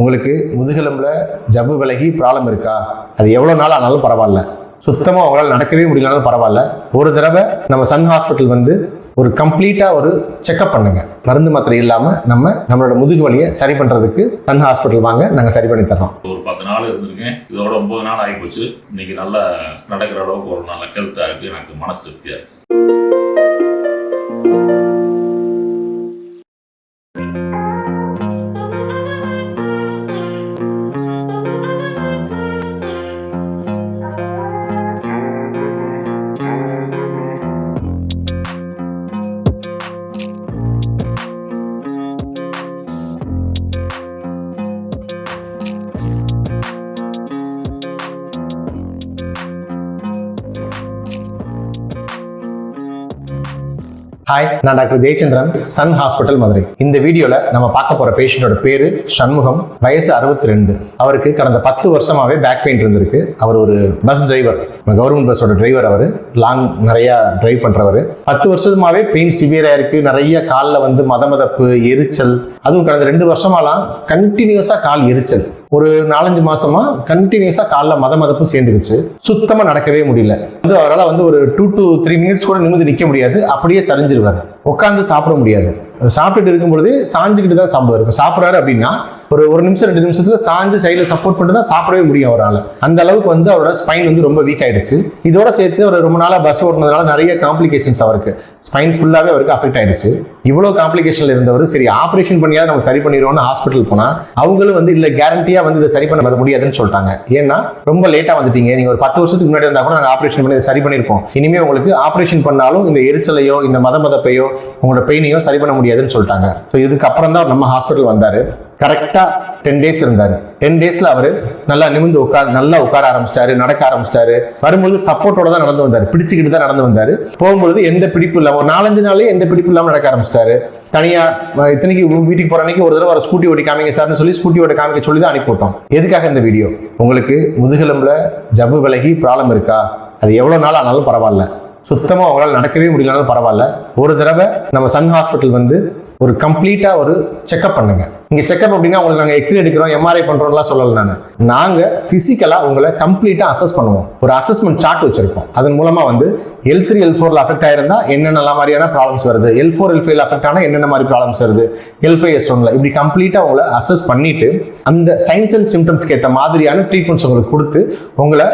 உங்களுக்கு முதுகெலும்புல ஜவ்வு விலகி ப்ராப்ளம் இருக்கா? அது எவ்வளோ நாள் ஆனாலும் பரவாயில்ல. சுத்தமாக அவங்களால் நடக்கவே முடியலனாலும் பரவாயில்ல. ஒரு தடவை நம்ம சன் ஹாஸ்பிட்டல் வந்து ஒரு கம்ப்ளீட்டாக ஒரு செக்கப் பண்ணுங்க. மருந்து மாத்திரை இல்லாமல் நம்ம நம்மளோட முதுகு வலியை சரி பண்ணுறதுக்கு சன் ஹாஸ்பிட்டல் வாங்க நாங்கள் சரி பண்ணி தர்றோம். ஒரு பத்து நாள் இருந்திருக்கேன். இதோட ஒன்பது நாள் ஆகிப்போச்சு. இன்னைக்கு நல்லா நடக்கிற அளவுக்கு ஒரு நல்ல ஹெல்த்தாக இருக்குது எனக்கு மனசு திருப்தியாக இருக்குது ஹாய் நான் doctor Jayachandran sun hospital Madurai. இந்த வீடியோல நம்ம பார்க்க போற பேஷண்டோட பேரு சண்முகம் வயசு அறுபத்தி ரெண்டு அவருக்கு கடந்த பத்து வருஷமாவே பேக் பெயின் இருந்திருக்கு. அவர் ஒரு பஸ் டிரைவர் கவர்மெண்ட் பஸ்ஸோட டிரைவர் அவர். லாங் நிறைய டிரைவ் பண்றவர். பத்து வருஷமாவே பெயின் சிவியரா இருக்கு நிறைய காலில் வந்து மத மதப்பு எரிச்சல் அதுவும் கடந்த ரெண்டு வருஷமாலாம் கண்டினியூஸாக கால் எரிச்சல். ஒரு நாலஞ்சு மாசமா கண்டினியூஸாக காலில் மத மதப்பும் சேர்ந்துருச்சு. சுத்தமாக நடக்கவே முடியல. வந்து அவரால் வந்து ஒரு டூ டு த்ரீ மினிட்ஸ் கூட நிமிர்ந்து நிற்க முடியாது. அப்படியே சரிஞ்சிருவாரு. உட்காந்து சாப்பிட முடியாது. சாப்பிட்டுட்டு இருக்கும் பொழுது சாஞ்சுக்கிட்டு தான் சாப்பிடுவார். இப்போ சாப்பிட்றாரு அப்படின்னா ஒரு ஒரு நிமிஷம் ரெண்டு நிமிஷத்துல சாஞ்சு சைடில் சப்போர்ட் பண்ணிட்டு தான் சாப்பிடவே முடியும் அவரால். அந்த அளவுக்கு வந்து அவரோட ஸ்பைன் வந்து ரொம்ப வீக் ஆயிடுச்சு. இதோட சேர்த்து அவர் ரொம்ப நாளாக பஸ் ஓட்டினதுனால நிறைய காம்ப்ளிகேஷன்ஸ் அவருக்கு. ஸ்பைன் ஃபுல்லாகவே அவருக்கு அஃபெக்ட் ஆயிடுச்சு. இவ்வளோ காம்ப்ளிகேஷன்ல இருந்தவர் சரி ஆப்ரேஷன் பண்ணியாவது நம்ம சரி பண்ணிடுவோம்னு ஹாஸ்பிட்டல் போனால் அவங்களும் வந்து இல்லை கேரண்டியாக வந்து இதை சரி பண்ண முடியாதுன்னு சொல்லிட்டாங்க. ஏன்னா ரொம்ப லேட்டாக வந்துட்டீங்க. நீங்கள் ஒரு பத்து வருஷத்துக்கு முன்னாடி இருந்தால் கூட நாங்கள் ஆப்ரேஷன் பண்ணி சரி பண்ணியிருப்போம். இனிமேல் உங்களுக்கு ஆப்ரேஷன் பண்ணாலும் இந்த எரிச்சலையோ இந்த மத மதப்பையோ உங்களோட பெயினையோ சரி பண்ண முடியாதுன்னு சொல்லிட்டாங்க. ஸோ இதுக்கப்புறம் தான் நம்ம ஹாஸ்பிட்டல் வந்தார். கரெக்டாக டென் டேஸ் இருந்தார். டென் டேஸில் அவர் நல்லா நிமிந்து உட்கார் நல்லா உட்கார ஆரம்பிச்சிட்டாரு நடக்க ஆரம்பிச்சிட்டாரு. வரும்பொழுது சப்போர்ட்டோட தான் நடந்து வந்தார். பிடிச்சிக்கிட்டு தான் நடந்து வந்தார். போகும்பொழுது எந்த பிடிப்பு இல்லாமல் ஒரு நாலஞ்சு நாளே எந்த பிடிப்பு இல்லாமல் நடக்க ஆரம்பிச்சிட்டாரு. தனியாக இத்தனைக்கு வீட்டுக்கு போகிற அன்னைக்கு ஒரு தடவை ஒரு ஸ்கூட்டி ஓடி காமிங்க சார்னு சொல்லி ஸ்கூட்டி ஓடி காமிக்க சொல்லி தான் அனுப்பிவிட்டோம். எதுக்காக இந்த வீடியோ உங்களுக்கு முதுகெலும்பில் ஜவ்வு விலகி ப்ராப்ளம் இருக்கா? அது எவ்வளோ நாள் ஆனாலும் பரவாயில்ல. சுத்தமாக அவங்களால் நடக்கவே முடியலனாலும் பரவாயில்ல. ஒரு தடவை நம்ம சன் ஹாஸ்பிட்டல் வந்து ஒரு கம்ப்ளீட்டாக ஒரு செக்அப் பண்ணுங்க. இங்கே செக்அப் அப்படின்னா உங்களுக்கு நாங்கள் எக்ஸ்ரே எடுக்கிறோம் எம்ஆர்ஐ பண்ணுறோம்லாம் சொல்லலை நான். நாங்கள் ஃபிசிக்கலாக உங்களை கம்ப்ளீட்டாக அசஸ் பண்ணுவோம். ஒரு அசஸ்மெண்ட் சார்ட் வச்சுருக்கோம். அதன் மூலமாக வந்து எல் த்ரீ எல் ஃபோரில் அஃபெக்ட் ஆயிருந்தா என்னென்ன மாதிரியான ப்ராப்ளம்ஸ் வருது? எல் ஃபோர் எல் ஃபைவ்ல அஃபெக்ட் ஆனால் என்னென்ன மாதிரி ப்ராப்ளம்ஸ் வருது? எல் ஃபைவ் எஸ் ஒன்ல இப்படி கம்ப்ளீட்டாக உங்களை அசஸ் பண்ணிட்டு அந்த சைன்ஸ் அண்ட் சிம்டம்ஸ்க்கு ஏற்ற மாதிரியான ட்ரீட்மெண்ட்ஸ் உங்களுக்கு கொடுத்து உங்களை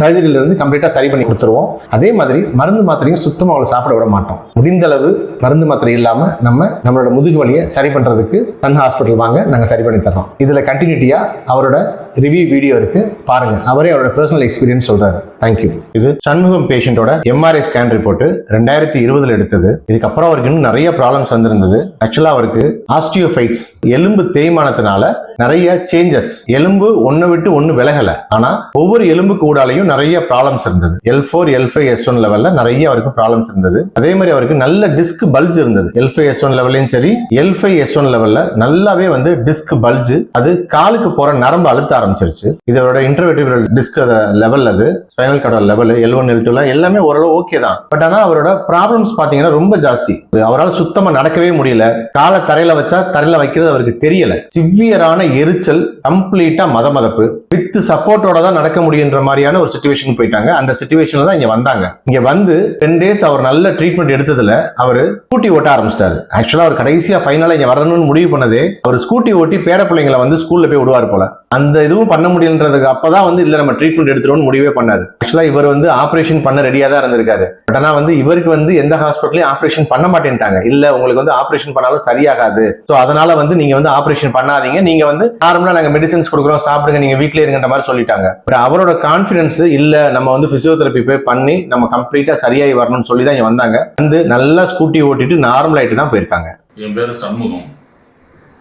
சர்ஜரியில இருந்து கம்ப்ளீட்டாக சரி பண்ணி கொடுத்துருவோம். அதே மாதிரி மருந்து மாத்திரையும் சுத்தமாக அவளை சாப்பிட விட மாட்டோம். முடிந்த அளவு மருந்து மாத்திரை இல்லாமல் நம்ம நம்மளோட முதுகு வலியை சரி பண்ணுறதுக்கு தன் ஹாஸ்பிட்டல் வாங்க நாங்கள் சரி பண்ணி தர்றோம். இதில் கண்டினியூட்டியாக அவரோட ரிவ்யூ வீடியோ இருக்கு. பாருங்க. அவரே அவரோட பர்சனல் எக்ஸ்பீரியன்ஸ் சொல்றாரு. தேங்க்யூ இது சண்முகம் பேஷண்டோட எம்ஆர்ஐ ஸ்கேன் ரிப்போர்ட் ரெண்டாயிரத்தி இருபதுல எடுத்தது. இதுக்கப்புறம் அவருக்கு இன்னும் நிறைய ப்ராப்ளம்ஸ் வந்திருந்தது. ஆக்சுவலா அவருக்கு ஆஸ்டியோஃபைட்ஸ் எலும்பு தேய்மானத்தினால நிறைய சேஞ்சஸ் எலும்பு ஒன்னு விட்டு ஒன்னு விலகல. ஆனா ஒவ்வொரு எலும்பு கூடாலையும் நிறைய ப்ராப்ளம்ஸ் இருந்தது. L four L five S one லெவல்ல நிறைய அவருக்கு ப்ராப்ளம்ஸ் இருந்தது. அதே மாதிரி அவருக்கு நல்ல டிஸ்க் பல்ஜ் இருந்தது. எல் ஃபைவ் எஸ் ஒன் லெவல்லையும் சரி எல் ஃபைவ் எஸ் ஒன் லெவல்ல நல்லாவே வந்து டிஸ்க் பல்ஜ் அது காலுக்கு போற நரம்பு அழுத்த ஆரம்பிச்சிருச்சு. இதோட இன்டர்வெட்டிவல் டிஸ்க் லெவல் அது ஸ்பைனல் கார்டோட லெவல் எல் ஒன் எல் டூலாம் எல்லாமே ஓரளவு ஓகே தான். பட் ஆனா அவரோட ப்ராப்ளம்ஸ் பாத்தீங்கன்னா ரொம்ப ஜாஸ்தி. அவரால் சுத்தமா நடக்கவே முடியல. காலை தரையில வச்சா தரையில வைக்கிறது அவருக்கு தெரியல. சிவியரான எரிச்சல் கம்ப்ளீட்டா மத மதப்பு வித் சப்போர்ட்டோட தான் நடக்க முடியுன்ற மாதிரியான ஒரு சுச்சுவேஷன் போயிட்டாங்க. அந்த சுச்சுவேஷன்ல தான் இங்க வந்தாங்க. இங்க வந்து டென் டேஸ் அவர் நல்ல ட்ரீட்மெண்ட் எடுத்ததுல அவர் ஸ்கூட்டி ஓட்ட ஆரம்பிச்சிட்டாரு. ஆக்சுவலா அவர் கடைசியா ஃபைனலா இங்க வரணும்னு முடிவு பண்ணதே அவர் ஸ்கூட்டி ஓட்டி பேர பிள்ளைங்களை வந்து ஸ்கூல்ல போய் விடுவார் போல. அந்த இதுவும் பண்ண முடியலன்றதுக்கு அப்பதான் வந்து இல்ல நம்ம ட்ரீட்மெண்ட் எடுத்துருவோம்னு முடிவே பண்ணாரு. ஆக்சுவலா இவர் வந்து ஆபரேஷன் பண்ண ரெடியா தான் இருந்திருக்காரு. பட் ஆனா வந்து இவருக்கு வந்து எந்த ஹாஸ்பிட்டலையும் ஆபரேஷன் பண்ண மாட்டேன்ட்டாங்க. இல்ல உங்களுக்கு வந்து ஆபரேஷன் பண்ணாலும் சரியாகாது. சோ அதனால வந்து நீங்க வந்து ஆபரேஷன் பண்ணாதீங்க. நீங்க வந்து நார்மலா நாங்க மெடிசன்ஸ் கொடுக்குறோம் சாப்பிடுங்க நீங்க வீட்லயே இருங்கிற மாதிரி சொல்லிட்டாங்க. பட் அவரோட கான்பிடன்ஸ் இல்ல நம்ம வந்து ஃபிசியோதெரப்பி போய் பண்ணி நம்ம கம்ப்ளீட்டா சரியாகி வரணும்னு சொல்லி தான் இங்க வந்தாங்க. வந்து நல்லா ஸ்கூட்டி ஓட்டிட்டு நார்மல் ஆயிட்டு தான் போயிருக்காங்க. என் பேர் சண்முகம்.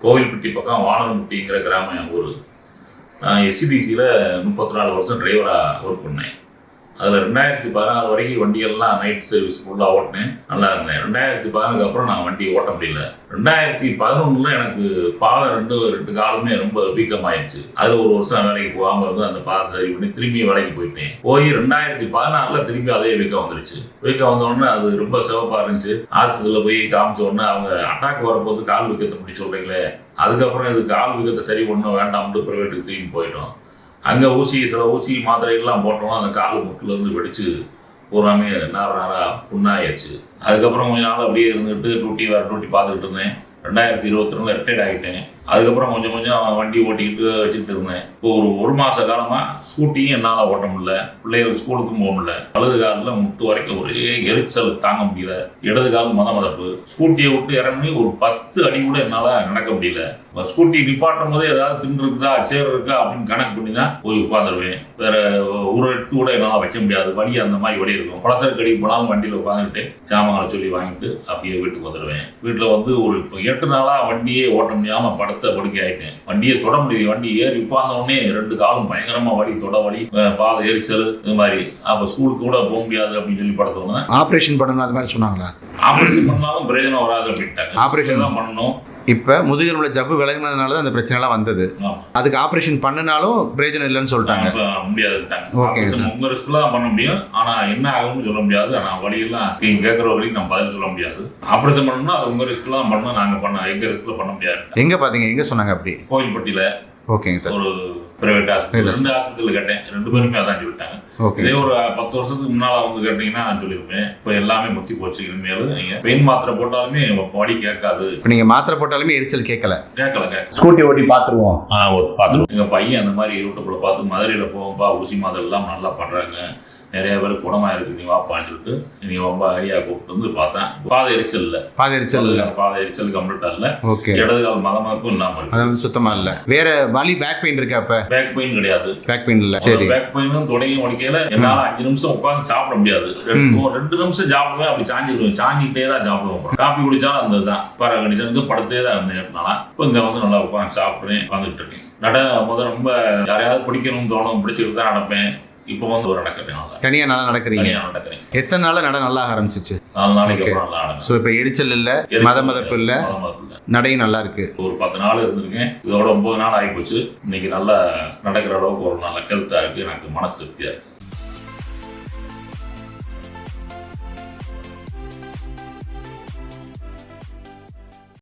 கோவில்பட்டி பக்கம் வானரம்பட்டிங்கிற கிராமம் என் ஊர் நான் எஸ்சிடிசியில் முப்பத்தி நாலு வருஷம் டிரைவராக ஒர்க் பண்ணேன். அதில் ரெண்டாயிரத்தி பதினாறு வரைக்கும் வண்டியெல்லாம் நைட் சர்வீஸ் ஃபுல்லாக ஓட்டினேன். நல்லா இருந்தேன். ரெண்டாயிரத்தி பதினாறுக்கு அப்புறம் நான் வண்டி ஓட்ட முடியல. ரெண்டாயிரத்தி பதினொன்றில் எனக்கு பாலம் ரெண்டு ரெண்டு காலமே ரொம்ப வீக்கமாயிடுச்சு அதில் ஒரு வருஷம் வேலைக்கு போகாமல் இருந்து அந்த பாலம் சரி பண்ணி திரும்பி வேலைக்கு போயிட்டேன். போய் ரெண்டாயிரத்தி பதினாறில் திரும்பி அதே வீக்கம் வந்துருச்சு. வீக்கம் வந்தோடனே அது ரொம்ப சிவப்பாக இருந்துச்சு. ஆஸ்பத்திரியில் போய் காமிச்ச உடனே அவங்க அட்டாக் வரப்போது கால் வீக்கத்தை பிடிச்சி சொல்கிறீங்களே அதுக்கப்புறம் இது கால் வீக்கத்தை சரி பண்ண வேண்டாம்னு ப்ரைவேட்டுக்கு திரும்பி போயிட்டோம். அங்கே ஊசி சில ஊசி மாத்திரைகள்லாம் போட்டோம் அந்த கால் முட்டிலேருந்து வெடித்து பூராமே நார நாராக புண்ணாயாச்சு அதுக்கப்புறம் கொஞ்ச நாள் அப்படியே இருந்துட்டு டூட்டி வேறு டூட்டி பார்த்துக்கிட்டு இருந்தேன். ரெண்டாயிரத்தி இருபத்தி ரெண்டில் ரிட்டையர்ட் ஆகிட்டேன் அதுக்கப்புறம் கொஞ்சம் கொஞ்சம் வண்டி ஓட்டிக்கிட்டு வச்சுட்டு இருந்தேன். இப்போ ஒரு ஒரு மாத காலமாக ஸ்கூட்டியும் என்னால் ஓட்ட முடியல. பிள்ளைகள் ஸ்கூலுக்கும் போக முடியல. வலது காலில் முட்டு வரைக்கும் ஒரே எரிச்சல் தாங்க முடியல. இடது கால் மத மதப்பு. ஸ்கூட்டியை விட்டு இறங்கி ஒரு பத்து அடி கூட என்னால் நடக்க முடியல. ஸ்கூட்டி நிப்பாட்டும் போதே ஏதாவது தின்று இருக்குதா சேர் இருக்கா அப்படின்னு கணக்கு பண்ணி தான் போய் உட்காந்துருவேன் வேற ஒரு எட்டு கூட என்னால் வைக்க முடியாது. வழி அந்த மாதிரி வழி இருக்கும். பழசர் போனாலும் வண்டியில் உட்காந்துட்டு சாமான் சொல்லி வாங்கிட்டு அப்படியே வீட்டுக்கு வந்துடுவேன் வீட்டில் வந்து ஒரு இப்போ எட்டு நாளாக வண்டியே ஓட்ட முடியாமல் படம் படுத்த படுக்கை ஆயிட்டேன். வண்டியை தொட முடியுது வண்டி ஏறி உட்கார்ந்த உடனே ரெண்டு காலும் பயங்கரமாக வலி தொட வலி பாத எரிச்சல் இது மாதிரி. அப்போ ஸ்கூலுக்கு கூட போக முடியாது அப்படின்னு சொல்லி படுத்தவங்க ஆப்ரேஷன் பண்ணணும் அது மாதிரி சொன்னாங்களா? ஆப்ரேஷன் பண்ணாலும் பிரயோஜனம் வராது அப்படின்ட்டாங்க. Operation. தான் பண்ணணும். இப்போ முதுகில் உள்ள ஜவ்வு விலகினதுனால தான் அந்த பிரச்சனைலாம் வந்தது. அதுக்கு ஆப்ரேஷன் பண்ணினாலும் பிரயோஜனம் இல்லைன்னு சொல்லிட்டாங்க. முடியாதுட்டாங்க Okay, Operation sir. உங்க ரிஸ்க்ல தான் பண்ண முடியும். ஆனா என்ன ஆகும்னு சொல்ல முடியாது. ஆனா வழியெல்லாம் நீங்க கேட்குற வழி நம்ம பதில் சொல்ல முடியாது. ஆப்ரேஷன் பண்ணணும்னா அது உங்க ரிஸ்க்ல தான் பண்ணணும். நாங்க பண்ண எங்க ரிஸ்க்ல பண்ண முடியாது. எங்கே பார்த்தீங்க எங்கே சொன்னாங்க அப்படி? கோயில்பட்டியில ஓகேங்க சார் ஒரு பிரைவேட் ஹாஸ்பிட்டல் ரெண்டு ஹாஸ்பிட்டல் கேட்டேன் ரெண்டு பேருமே அதான் சொல்லிட்டாங்க. ஓகே. இதே ஒரு பத்து வருஷத்துக்கு முன்னால வந்து கேட்டீங்கன்னா நான் சொல்லியிருப்பேன். இப்போ எல்லாமே முத்தி போச்சு. இனிமேல் நீங்க பெயின் மாத்திரை போட்டாலுமே வலி கேட்காது. இப்போ நீங்கள் மாத்திரை போட்டாலுமே எரிச்சல் கேட்கல. கேட்கல கேட்கல. ஸ்கூட்டி ஓட்டி பார்த்துருவோம். பார்த்து எங்க பையன் அந்த மாதிரி யூடியூப்ல பார்த்து மதுரையில போகும்பா ஊசி மாதிரி எல்லாம் நல்லா பண்றாங்க. நிறைய பேர் குணமா இருக்கு நீ வாப்பான்னு சொல்லிட்டு நீ ரொம்ப ஐடியா கூப்பிட்டு வந்து பார்த்தேன் பாத எரிச்சல் இல்ல. பாத எரிச்சல் இல்லை. பாத எரிச்சல் கம்ப்ளீட்டா இல்ல. ஓகே. இடது கால் மதமாக்கும் இல்லாம இருக்கு. அது வந்து சுத்தமாக இல்லை. வேற வலி பேக் பெயின் இருக்கா அப்போ? பேக் பெயின் கிடையாது. பேக் பெயின் இல்லை. சரி. பேக் பெயினும் தொடங்கி முடிக்கையில என்னால அஞ்சு நிமிஷம் உட்கார்ந்து சாப்பிட முடியாது. ரெண்டு ரெண்டு நிமிஷம் சாப்பிடுவேன் அப்படி சாஞ்சிடுவேன் சாஞ்சிக்கிட்டே தான் சாப்பிடுவேன் அப்புறம். காப்பி குடிச்சாலும் அந்த தான் வந்து படுத்தே தான் இருந்தேன். இப்போ இங்க வந்து நல்லா உட்காந்து சாப்பிட்றேன் உட்காந்துட்டு இருக்கேன். நட முதல் ரொம்ப யாரையாவது பிடிக்கணும்னு தோணும் பிடிச்சிட்டு தான் நடப்பேன். இப்போ வந்து ஒரு நடக்கிறேன் தனியாக நல்லா நடக்கிறீங்க. நடக்கிறேன் எத்தனை நாளில் நட நல்லா ஆரம்பிச்சிச்சு? நாலு நாளைக்கு நல்லா ஸோ இப்போ எரிச்சல் இல்லை மத மதப்பு இல்லை. நடையும் நல்லா இருக்கு. ஒரு பத்து நாள் இருந்திருக்கேன். இதோட ஒன்பது நாள் ஆகிப்போச்சு. இன்னைக்கு நல்லா நடக்கிற அளவுக்கு ஒரு நல்ல ஹெல்த்தா இருக்கு. எனக்கு மனசு திருப்தியா இருக்கு.